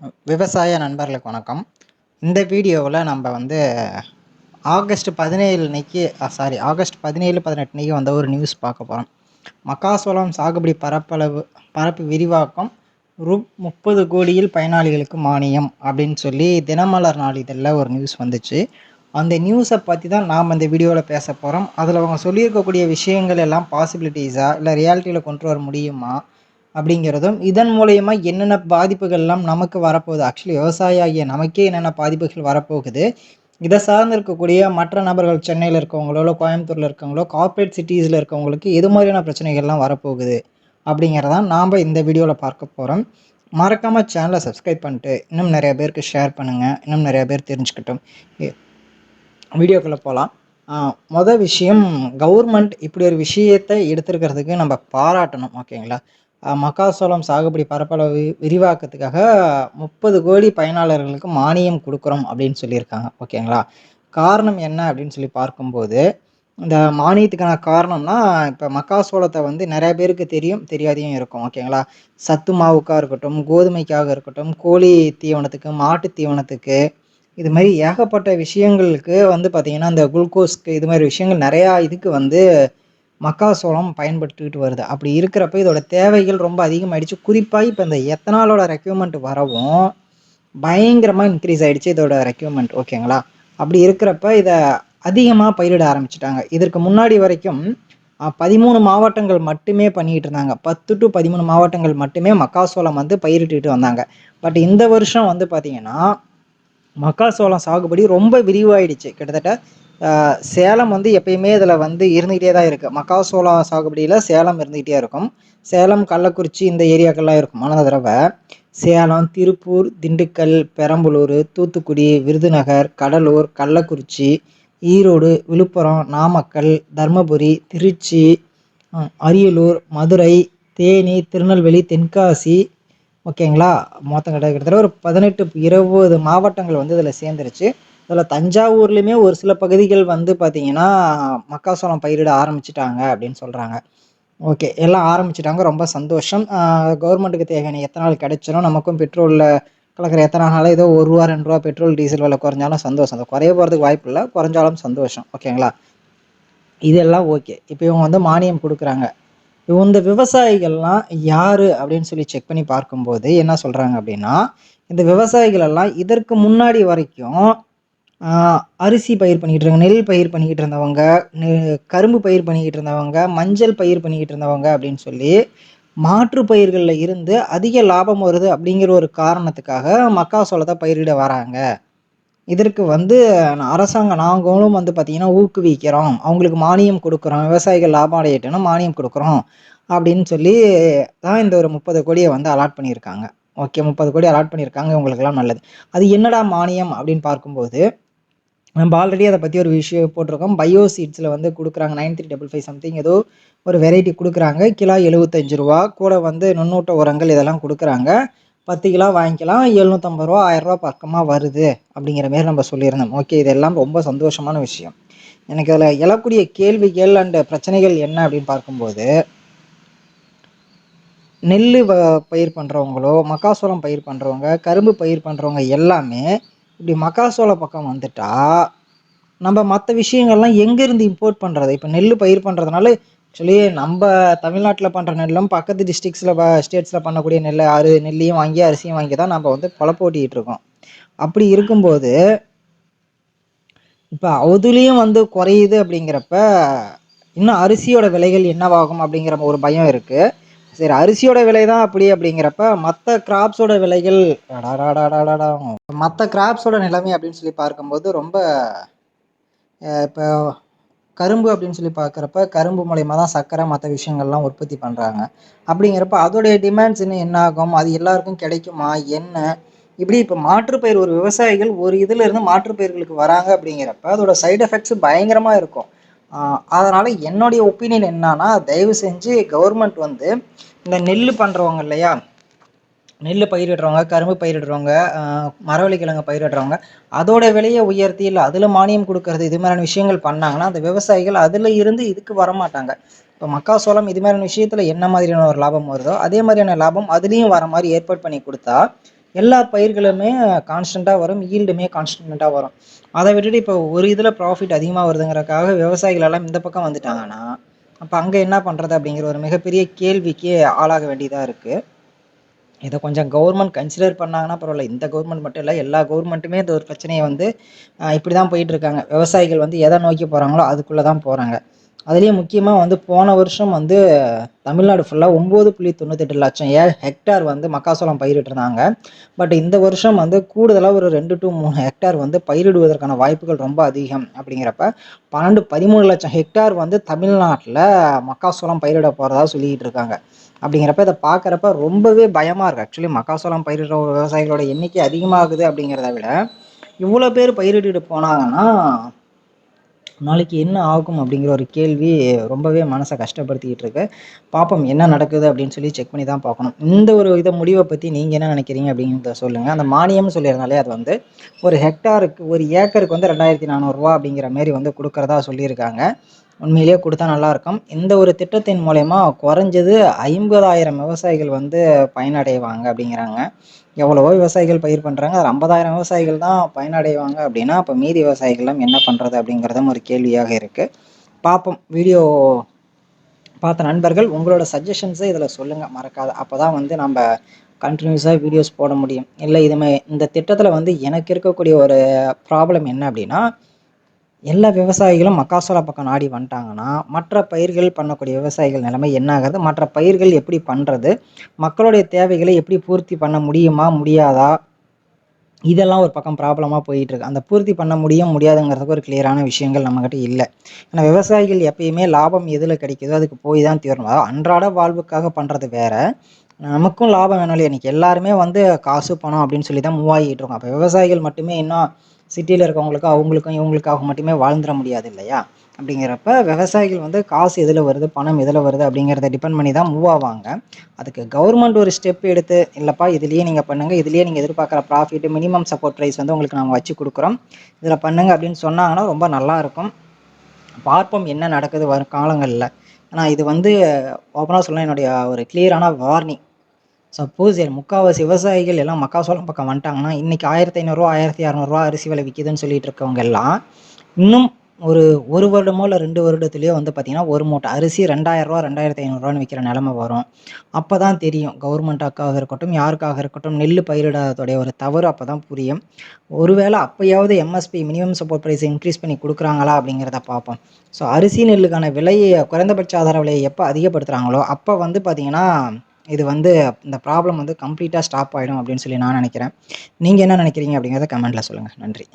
விவசாய நண்பர்களுக்கு வணக்கம். இந்த வீடியோவில் நம்ம வந்து ஆகஸ்ட் பதினேழு அன்னைக்கு சாரி ஆகஸ்ட் பதினேழு பதினெட்டு அன்னைக்கு வந்த ஒரு நியூஸ் பார்க்க போகிறோம் மக்காசோளம் சாகுபடி பரப்பளவு பரப்பு விரிவாக்கம் ரூ முப்பது கோடியில் பயனாளிகளுக்கு மானியம் அப்படின்னு சொல்லி தினமலர் நாளிதழில் ஒரு நியூஸ் வந்துச்சு. அந்த நியூஸை பற்றி தான் நாம் இந்த வீடியோவில் பேச போகிறோம் அதில் அவங்க சொல்லியிருக்கக்கூடிய விஷயங்கள் எல்லாம் பாசிபிலிட்டிஸாக இல்லை ரியாலிட்டியில் கொண்டு வர முடியுமா? அப்படிங்கிறதும் இதன் மூலயமா என்னென்ன பாதிப்புகள்லாம் நமக்கு வரப்போகுது? ஆக்சுவலி விவசாயி ஆகிய நமக்கே என்னென்ன பாதிப்புகள் வரப்போகுது? இதை சார்ந்து இருக்கக்கூடிய மற்ற நபர்கள் சென்னையில் இருக்கவங்களோ இல்லை கோயம்புத்தூரில் இருக்கவங்களோ கார்ப்பரேட் சிட்டிஸில் இருக்கவங்களுக்கு எது மாதிரியான பிரச்சனைகள்லாம் வரப்போகுது? அப்படிங்கிறதான் நாம் இந்த வீடியோவில் பார்க்க போகிறோம் மறக்காமல் சேனலை சப்ஸ்கிரைப் பண்ணிட்டு இன்னும் நிறைய பேருக்கு ஷேர் பண்ணுங்கள் இன்னும் நிறைய பேர் தெரிஞ்சுக்கிட்டோம். வீடியோக்குள்ளே போகலாம் மொதல் விஷயம் கவர்மெண்ட் இப்படி ஒரு விஷயத்தை எடுத்துருக்கிறதுக்கு நம்ம பாராட்டணும். ஓகேங்களா மக்காசோளம் சாகுபடி பரப்பளவு விரிவாக்கத்துக்காக முப்பது கோடி பயனாளர்களுக்கு மானியம் கொடுக்குறோம் அப்படின்னு சொல்லியிருக்காங்க. ஓகேங்களா? காரணம் என்ன அப்படின்னு சொல்லி பார்க்கும்போது இந்த மானியத்துக்கான காரணம்னா இப்போ மக்காசோளத்தை வந்து நிறைய பேருக்கு தெரியும் தெரியாதையும் இருக்கும். ஓகேங்களா? சத்து மாவுக்காக இருக்கட்டும் கோதுமைக்காக இருக்கட்டும் கோழி தீவனத்துக்கு மாட்டு தீவனத்துக்கு இது மாதிரி ஏகப்பட்ட விஷயங்களுக்கு வந்து பார்த்திங்கன்னா இந்த குளுக்கோஸ்க்கு இது மாதிரி விஷயங்கள் நிறையா இதுக்கு வந்து மக்காசோளம் பயன்பட்டுக்கிட்டு வருது. அப்படி இருக்கிறப்ப இதோட தேவைகள் ரொம்ப அதிகமாகிடுச்சு குறிப்பாக இப்போ இந்த எத்தனாலோட ரெக்யூப்மெண்ட் வரவும் பயங்கரமாக இன்க்ரீஸ் ஆகிடுச்சு இதோட ரெக்யூப்மெண்ட் ஓகேங்களா அப்படி இருக்கிறப்ப இதை அதிகமாக பயிரிட ஆரம்பிச்சிட்டாங்க. இதற்கு முன்னாடி வரைக்கும் பதிமூணு மாவட்டங்கள் மட்டுமே பண்ணிக்கிட்டு இருந்தாங்க. பத்து டு பதிமூணு மாவட்டங்கள் மட்டுமே மக்காசோளம் வந்து பயிரிட்டுக்கிட்டு வந்தாங்க. பட் இந்த வருஷம் வந்து பார்த்திங்கன்னா மக்காசோளம் சாகுபடி ரொம்ப விரிவாயிடுச்சு. கிட்டத்தட்ட சேலம் வந்து எப்பயுமே இதில் வந்து இருந்துக்கிட்டே தான் இருக்குது மக்காசோளம் சாகுபடியில் சேலம் இருந்துக்கிட்டே இருக்கும். சேலம் கள்ளக்குறிச்சி இந்த ஏரியாக்கள்லாம் இருக்கும். மன தடவை சேலம் திருப்பூர் திண்டுக்கல் பெரம்பலூர் தூத்துக்குடி விருதுநகர் கடலூர் கள்ளக்குறிச்சி ஈரோடு விழுப்புரம் நாமக்கல் தர்மபுரி திருச்சி அரியலூர் மதுரை தேனி திருநெல்வேலி தென்காசி ஓகேங்களா? மொத்தம் கிட்டத்தட்ட ஒரு பதினெட்டு இருபது மாவட்டங்கள் வந்து இதில் சேர்ந்துருச்சு. அதில் தஞ்சாவூர்லேயுமே ஒரு சில பகுதிகள் வந்து பார்த்திங்கன்னா மக்காசோளம் பயிரிட ஆரம்பிச்சிட்டாங்க அப்படின்னு சொல்கிறாங்க ஓகே எல்லாம் ஆரம்பிச்சிட்டாங்க. ரொம்ப சந்தோஷம். கவர்மெண்ட்டுக்கு தேவையான எத்தனால் கிடைச்சிடும் நமக்கும் பெட்ரோலில் கலக்கிற எத்தனால ஏதோ ஒரு ரூபா ரெண்டு ரூபா பெட்ரோல் டீசல் விலை குறைஞ்சாலும் சந்தோஷம். அது குறைய போகிறதுக்கு வாய்ப்பு இல்லை. குறைஞ்சாலும் சந்தோஷம். ஓகேங்களா? இதெல்லாம் ஓகே. இப்போ இவங்க வந்து மானியம் கொடுக்குறாங்க. இந்த விவசாயிகள்லாம் யார் அப்படின்னு சொல்லி செக் பண்ணி பார்க்கும்போது என்ன சொல்கிறாங்க அப்படின்னா இந்த விவசாயிகள் எல்லாம் இதற்கு முன்னாடி வரைக்கும் அரிசி பயிர் பண்ணிக்கிட்டு இருக்காங்க நெல் பயிர் பண்ணிக்கிட்டு இருந்தவங்க கரும்பு பயிர் பண்ணிக்கிட்டு இருந்தவங்க மஞ்சள் பயிர் பண்ணிக்கிட்டு இருந்தவங்க அப்படின்னு சொல்லி மாற்று பயிர்களில் இருந்து அதிக லாபம் வருது அப்படிங்கிற ஒரு காரணத்துக்காக மக்காசோளத்தை பயிரிட வராங்க. இதற்கு வந்து அரசாங்கம் நாங்களும் வந்து பார்த்திங்கன்னா ஊக்குவிக்கிறோம். அவங்களுக்கு மானியம் கொடுக்குறோம். விவசாயிகள் லாபம் அடையட்டுன்னு மானியம் கொடுக்குறோம் அப்படின்னு சொல்லி தான் இந்த ஒரு முப்பது கோடியை வந்து அலாட் பண்ணியிருக்காங்க. ஓகே முப்பது கோடி அலாட் பண்ணியிருக்காங்க. இவங்களுக்கெல்லாம் நல்லது. அது என்னடா மானியம் அப்படின்னு பார்க்கும்போது நம்ம ஆல்ரெடி அதை பற்றி ஒரு விஷயம் போட்டிருக்கோம். பயோ சீட்ஸில் வந்து கொடுக்குறாங்க. Nine three double five something ஏதோ ஒரு வெரைட்டி கொடுக்குறாங்க. கிலோ எழுபத்தஞ்சு ரூபா. கூட வந்து நுண்ணூட்ட உரங்கள் இதெல்லாம் கொடுக்குறாங்க. பத்து கிலோ வாங்கிக்கலாம். எழுநூற்றம்பது ரூபா ஆயிரரூபா பக்கமாக வருது அப்படிங்கிற மாரி நம்ம சொல்லியிருந்தோம். ஓகே இதெல்லாம் ரொம்ப சந்தோஷமான விஷயம். எனக்கு அதில் எழக்கூடிய கேள்விகள் அண்டு பிரச்சனைகள் என்ன அப்படின்னு பார்க்கும்போது நெல் பயிர் பண்ணுறவங்களோ மக்காசோளம் பயிர் பண்ணுறவங்க கரும்பு பயிர் பண்ணுறவங்க எல்லாமே இப்படி மக்காசோள பக்கம் வந்துட்டா நம்ம மற்ற விஷயங்கள்லாம் எங்கேருந்து இம்போர்ட் பண்ணுறது இப்போ நெல் பயிர் பண்ணுறதுனால ஆக்சுவலி நம்ம தமிழ்நாட்டில் பண்ணுற நெல்லும் பக்கத்து டிஸ்ட்ரிக்ஸில் ஸ்டேட்ஸில் பண்ணக்கூடிய நெல் அரு நெல்லையும் வாங்கி அரிசியும் வாங்கி தான் நம்ம வந்து பொழப்போட்டிகிட்டு இருக்கோம். அப்படி இருக்கும்போது இப்போ அதுலேயும் வந்து குறையுது அப்படிங்கிறப்ப இன்னும் அரிசியோட விலைகள் என்னவாகும் அப்படிங்கிற ஒரு பயம் இருக்குது சரி அரிசியோட விலை தான் அப்படி அப்படிங்கிறப்ப மற்ற கிராப்ஸோட விலைகள் மற்ற கிராப்ஸோட நிலைமை அப்படின்னு சொல்லி பார்க்கும்போது ரொம்ப இப்போ கரும்பு அப்படின்னு சொல்லி பார்க்குறப்ப கரும்பு மூலயமா தான் சர்க்கரை மற்ற விஷயங்கள்லாம் உற்பத்தி பண்ணுறாங்க அப்படிங்கிறப்ப அதோடைய டிமாண்ட்ஸ் இன்னும் என்ன ஆகும்? அது எல்லாருக்கும் கிடைக்குமா? என்ன? இப்படி இப்போ மாற்றுப்பயிர் ஒரு விவசாயிகள் ஒரு இதில் இருந்து மாற்றுப்பயிர்களுக்கு வராங்க அப்படிங்கிறப்ப அதோட சைடு எஃபெக்ட்ஸ் பயங்கரமாக இருக்கும். அதனால் என்னுடைய ஒப்பீனியன் என்னன்னா தயவு செஞ்சு கவர்மெண்ட் வந்து இந்த நெல் பண்ணுறவங்க இல்லையா? நெல் பயிரிடுறவங்க கரும்பு பயிரிடுறவங்க மரவள்ளிக்கிழங்கு பயிரிடுறவங்க அதோட விலையை உயர்த்தி இல்லை அதில் மானியம் கொடுக்கறது இது மாதிரியான விஷயங்கள் பண்ணாங்கன்னா அந்த விவசாயிகள் அதில் இருந்து இதுக்கு வரமாட்டாங்க. இப்போ மக்காசோளம் இது மாதிரியான விஷயத்தில் என்ன மாதிரியான ஒரு லாபம் வருதோ அதே மாதிரியான லாபம் அதுலேயும் வர மாதிரி ஏற்பாடு பண்ணி கொடுத்தா எல்லா பயிர்களுமே கான்ஸ்டண்ட்டாக வரும் ஈல்டுமே கான்ஸ்டண்ட்டாக வரும். அதை விட்டுட்டு இப்போ ஒரு இதில் ப்ராஃபிட் அதிகமாக வருதுங்கிறக்காக விவசாயிகள் எல்லாம் இந்த பக்கம் வந்துட்டாங்கன்னா அப்போ அங்கே என்ன பண்ணுறது அப்படிங்கிற ஒரு மிகப்பெரிய கேள்விக்கு ஆளாக வேண்டியதாக இருக்குது இதை கொஞ்சம் கவர்மெண்ட் கன்சிடர் பண்ணாங்கன்னா பரவாயில்ல. இந்த கவர்மெண்ட் மட்டும் இல்லை எல்லா கவர்மெண்ட்டுமே இந்த ஒரு பிரச்சனையை வந்து இப்படி தான் போயிட்டுருக்காங்க விவசாயிகள் வந்து எதை நோக்கி போகிறாங்களோ அதுக்குள்ளே தான் போகிறாங்க அதுலேயும் முக்கியமாக வந்து போன வருஷம் வந்து தமிழ்நாடு ஃபுல்லாக ஒம்பது புள்ளி தொண்ணூத்தெட்டு லட்சம் ஏ ஹெக்டார் வந்து மக்காசோளம் பயிரிட்டிருந்தாங்க பட் இந்த வருஷம் வந்து கூடுதலாக ஒரு ரெண்டு டு மூணு ஹெக்டார் வந்து பயிரிடுவதற்கான வாய்ப்புகள் ரொம்ப அதிகம் அப்படிங்கிறப்ப பன்னெண்டு பதிமூணு லட்சம் ஹெக்டார் வந்து தமிழ்நாட்டில் மக்காசோளம் பயிரிட போகிறதா சொல்லிக்கிட்டு இருக்காங்க. அப்படிங்கிறப்ப இதை பார்க்குறப்ப ரொம்பவே பயமாக இருக்குது ஆக்சுவலி மக்காசோளம் பயிரிடுற விவசாயிகளோட எண்ணிக்கை அதிகமாகுது அப்படிங்கிறத விட இவ்வளோ பேர் பயிரிட்டு போனாங்கன்னா நாளைக்கு என்ன ஆகும் அப்படிங்கிற ஒரு கேள்வி ரொம்பவே மனசை கஷ்டப்படுத்திக்கிட்டு இருக்கு. பார்ப்போம் என்ன நடக்குது அப்படின்னு சொல்லி செக் பண்ணி தான் பார்க்கணும். இந்த ஒரு இதை முடிவை பற்றி நீங்கள் என்ன நினைக்கிறீங்க அப்படிங்கிறத சொல்லுங்கள் அந்த மானியம்னு சொல்லியிருந்தாலே அது வந்து ஒரு ஹெக்டாருக்கு ஒரு ஏக்கருக்கு வந்து ரெண்டாயிரத்தி நானூறுரூவா அப்படிங்கிற மாரி வந்து கொடுக்குறதா சொல்லியிருக்காங்க. உண்மையிலேயே கொடுத்தா நல்லாயிருக்கும். இந்த ஒரு திட்டத்தின் மூலயமா குறைஞ்சது ஐம்பதாயிரம் விவசாயிகள் வந்து பயனடைவாங்க அப்படிங்கிறாங்க. எவ்வளவோ விவசாயிகள் பயிர் பண்ணுறாங்க அதில் ஐம்பதாயிரம் விவசாயிகள் தான் பயனடைவாங்க அப்படின்னா அப்போ மீதி விவசாயிகள்லாம் என்ன பண்ணுறது அப்படிங்கிறதும் ஒரு கேள்வியாக இருக்குது பார்ப்போம். வீடியோ பார்த்த நண்பர்கள் உங்களோட சஜஷன்ஸை இதில் சொல்லுங்கள் மறக்காத. அப்போ தான் வந்து நம்ம கண்டினியூஸாக வீடியோஸ் போட முடியும். இல்லை இதுமே இந்த திட்டத்தில் வந்து எனக்கு இருக்கக்கூடிய ஒரு ப்ராப்ளம் என்ன அப்படின்னா எல்லா விவசாயிகளும் மக்காசோள பக்கம் நாடி வந்துட்டாங்கன்னா மற்ற பயிர்கள் பண்ணக்கூடிய விவசாயிகள் நிலைமை என்ன ஆகுது மற்ற பயிர்கள் எப்படி பண்ணுறது மக்களுடைய தேவைகளை எப்படி பூர்த்தி பண்ண முடியுமா? முடியாதா? இதெல்லாம் ஒரு பக்கம் ப்ராப்ளமாக போயிட்டுருக்கு அந்த பூர்த்தி பண்ண முடியும் முடியாதுங்கிறதுக்கு ஒரு கிளியரான விஷயங்கள் நம்மக்கிட்ட இல்லை. ஏன்னா விவசாயிகள் எப்பயுமே லாபம் எதில் கிடைக்குதோ அதுக்கு போய் தான் தீரணும். அதாவது அன்றாட வாழ்வுக்காக பண்ணுறது வேற. நமக்கும் லாபம் வேணும் இல்லையா? இன்றைக்கி எல்லாருமே வந்து காசு பணம் அப்படின்னு சொல்லி தான் மூவ் ஆகிட்டு இருக்கோம். அப்போ விவசாயிகள் மட்டுமே இன்னும் சிட்டியில் இருக்கவங்களுக்கும் அவங்களுக்கும் இவங்களுக்காக மட்டுமே வாழ்ந்துட முடியாது இல்லையா? அப்படிங்கிறப்ப விவசாயிகள் வந்து காசு எதில் வருது பணம் எதில் வருது அப்படிங்கிறத டிபெண்ட் பண்ணி தான் மூவ் ஆவாங்க. அதுக்கு கவர்மெண்ட் ஒரு ஸ்டெப் எடுத்து இல்லைப்பா இதுலேயே நீங்கள் பண்ணுங்கள் இதுலேயே நீங்கள் எதிர்பார்க்குற ப்ராஃபிட் மினிமம் சப்போர்ட் ப்ரைஸ் வந்து உங்களுக்கு நாங்கள் வச்சு கொடுக்குறோம். இதில் பண்ணுங்கள் அப்படின்னு சொன்னாங்கன்னா ரொம்ப நல்லாயிருக்கும் பார்ப்போம் என்ன நடக்குது வரும் காலங்களில். ஆனால் இது வந்து ஓப்பனாக சொல்ல என்னுடைய ஒரு கிளியரான வார்னிங் சப்போஸ் முக்கால்வாசி விவசாயிகள் எல்லாம் மக்காசோளம் பக்கம் வந்துட்டாங்கன்னா இன்றைக்கி ஆயிரத்தி ஐநூறுரூவா ஆயிரத்தி இரநூறுவா அரிசி விலை விற்கிதுன்னு சொல்லிட்டு இருக்கவங்க எல்லாம் இன்னும் ஒரு ஒரு வருடமோ இல்லை ரெண்டு வருடத்துலேயோ வந்து பார்த்திங்கன்னா ஒரு மூட்டை அரிசி ரெண்டாயிரரூவா ரெண்டாயிரத்தி ஐநூறுரூவான்னு விற்கிற நிலமை வரும். அப்போ தான் தெரியும் கவர்மெண்ட்டாக்காக இருக்கட்டும் யாருக்காக இருக்கட்டும் நெல் பயிரிடாதோடைய ஒரு தவறு அப்போ தான் புரியும். ஒருவேளை அப்போயாவது MSP minimum support price increase பண்ணி கொடுக்குறாங்களா அப்படிங்கிறத பார்ப்போம். ஸோ அரிசி நெல்லுக்கான விலையை குறைந்தபட்ச ஆதார விலையை எப்போ அதிகப்படுத்துகிறாங்களோ அப்போ வந்து பார்த்திங்கன்னா இது வந்து இந்த ப்ராப்ளம் வந்து கம்ப்ளீட்டாக ஸ்டாப் ஆகிடும் அப்படின்னு சொல்லி நான் நினைக்கிறேன். நீங்கள் என்ன நினைக்கிறீங்க அப்படிங்கிறத கமெண்ட்டில் சொல்லுங்கள் நன்றி.